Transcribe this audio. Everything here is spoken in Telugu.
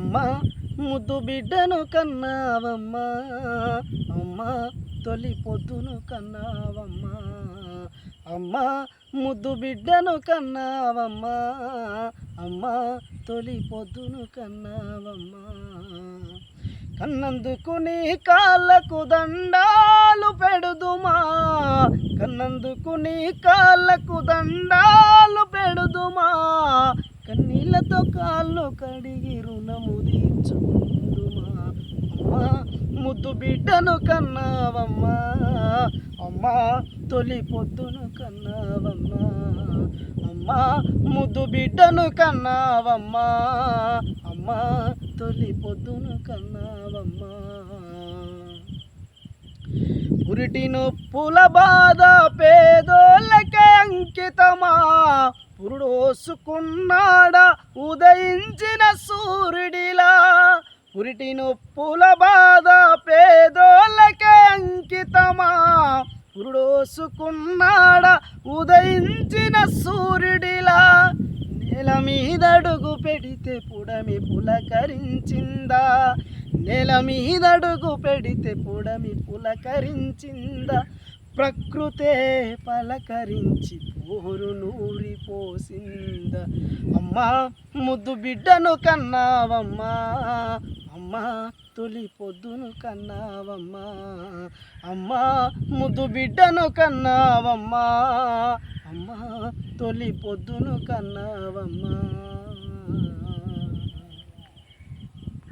అమ్మా ముద్దు బిడ్డను కన్నావమ్మా. అమ్మా తొలి పొద్దును కన్నావమ్మా. అమ్మా ముద్దు బిడ్డను కన్నావమ్మా. అమ్మా తొలి పొద్దును కన్నావమ్మా. కన్నందుకు నీ కాళ్ళకు దండాలు పెడుదుమా. కన్నందుకు నీ కాళ్ళకు దండాలు పెడుదుమా. కాళ్ళు కడిగి రుణము తీర్చుకుందుమా? అమ్మా ముద్దు బిడ్డను కన్నావమ్మా. అమ్మా తొలి పొద్దును కన్నావమ్మా. అమ్మా ముద్దు బిడ్డను కన్నావమ్మా. అమ్మా తొలి పొద్దును కన్నావమ్మా. పురిటి నొప్పుల బాధ పేదోళ్ళకే అంకితమా? పురుడోసుకున్నాడా ఉదయించిన సూర్యుడిలా పురిటి నొప్పుల బాధ పేదోళ్ళకే అంకితమా? పురుడోసుకున్నాడ ఉదయించిన సూర్యుడిలా? నేల మీదడుగు పెడితే పుడమి పులకరించిందా? నేల మీదడుగు పెడితే పుడమి పులకరించిందా? ప్రకృతే పలకరించి పోరు నూరి పోసింద. అమ్మా ముద్దు బిడ్డను కన్నావమ్మా. అమ్మా తొలి పొద్దును కన్నావమ్మా. అమ్మా ముద్దు బిడ్డను కన్నావమ్మా. అమ్మా తొలి పొద్దును కన్నావమ్మా.